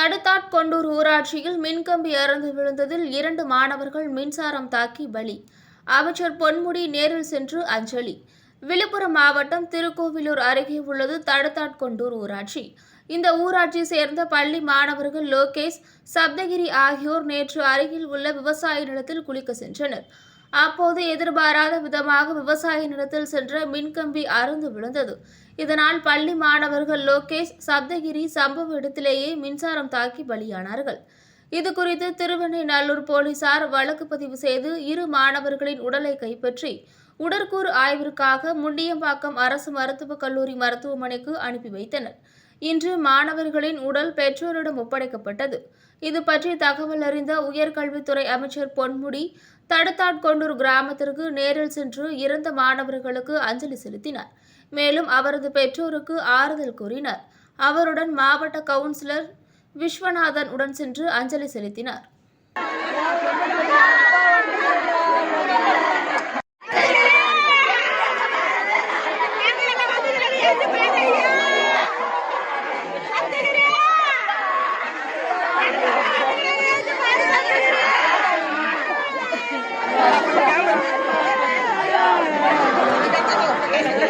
தடுத்தாட்கொண்டூர் ஊராட்சியில் மின்கம்பி அறுந்து விழுந்ததில் இரண்டு மாணவர்கள் மின்சாரம் தாக்கி பலி. அமைச்சர் பொன்முடி நேரில் சென்று அஞ்சலி. விழுப்புரம் மாவட்டம் திருக்கோவிலூர் அருகே உள்ளது தடுத்தாட்கொண்டூர் ஊராட்சி. இந்த ஊராட்சி சேர்ந்த பள்ளி மாணவர்கள் லோகேஷ் சப்தகிரி ஆகியோர் நேற்று அருகில் உள்ள விவசாய நிலத்தில் குளிக்க சென்றனர். அப்போது எதிர்பாராத விதமாக விவசாய நிலத்தில் சென்ற மின்கம்பி அறுந்து விழுந்தது. இதனால் பள்ளி மாணவர்கள் லோகேஷ் சப்தகிரி சம்பவ இடத்திலேயே மின்சாரம் தாக்கி பலியானார்கள். இது குறித்து திருவெண்ணைநல்லூர் போலீசார் வழக்கு பதிவு செய்து இரு மாணவர்களின் உடலை கைப்பற்றி உடற்கூறு ஆய்விற்காக முண்டியம்பாக்கம் அரசு மருத்துவக் கல்லூரி மருத்துவமனைக்கு அனுப்பி வைத்தனர். இன்று மாணவர்களின் உடல் பெற்றோரிடம் ஒப்படைக்கப்பட்டது. இது பற்றி தகவல் அறிந்த உயர்கல்வித்துறை அமைச்சர் பொன்முடி தடுத்தாட்கொண்டூர் கிராமத்திற்கு நேரில் சென்று இறந்த மாணவர்களுக்கு அஞ்சலி செலுத்தினார். மேலும் அவரது பெற்றோருக்கு ஆறுதல் கூறினார். அவருடன் மாவட்ட கவுன்சிலர் விஸ்வநாதன் உடன் சென்று அஞ்சலி செலுத்தினார்.